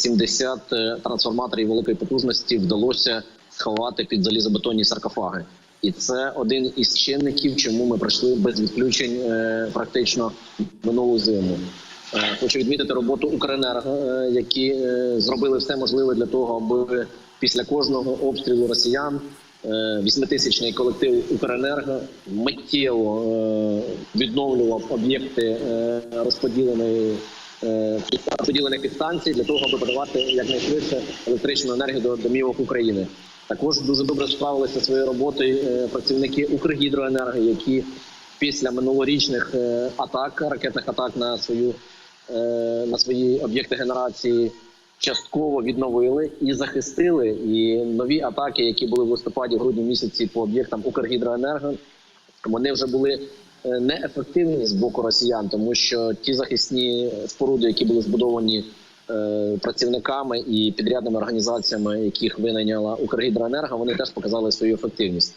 70 е, трансформаторів великої потужності вдалося сховати під залізобетонні саркофаги. І це один із чинників, чому ми пройшли без відключень е, практично минулу зиму. Е, Хочу відмітити роботу Укренерго, які зробили все можливе для того, аби після кожного обстрілу росіян восьмитисячний колектив Укренерго миттєво відновлював об'єкти розподіленої е, розподілених підстанцій для того, аби подавати якнайшвидше електричну енергію до домівок України. Також дуже добре справилися своєю роботою е, працівники Укргідроенерго, які після минулорічних е, атак, ракетних атак на свою на свої об'єкти генерації частково відновили і захистили. І нові атаки, які були в листопаді, грудні місяці по об'єктам Укргідроенерго, вони вже були неефективні з боку росіян, тому що ті захисні споруди, які були збудовані е, працівниками і підрядними організаціями, яких винайняла Укргідроенерго, вони теж показали свою ефективність.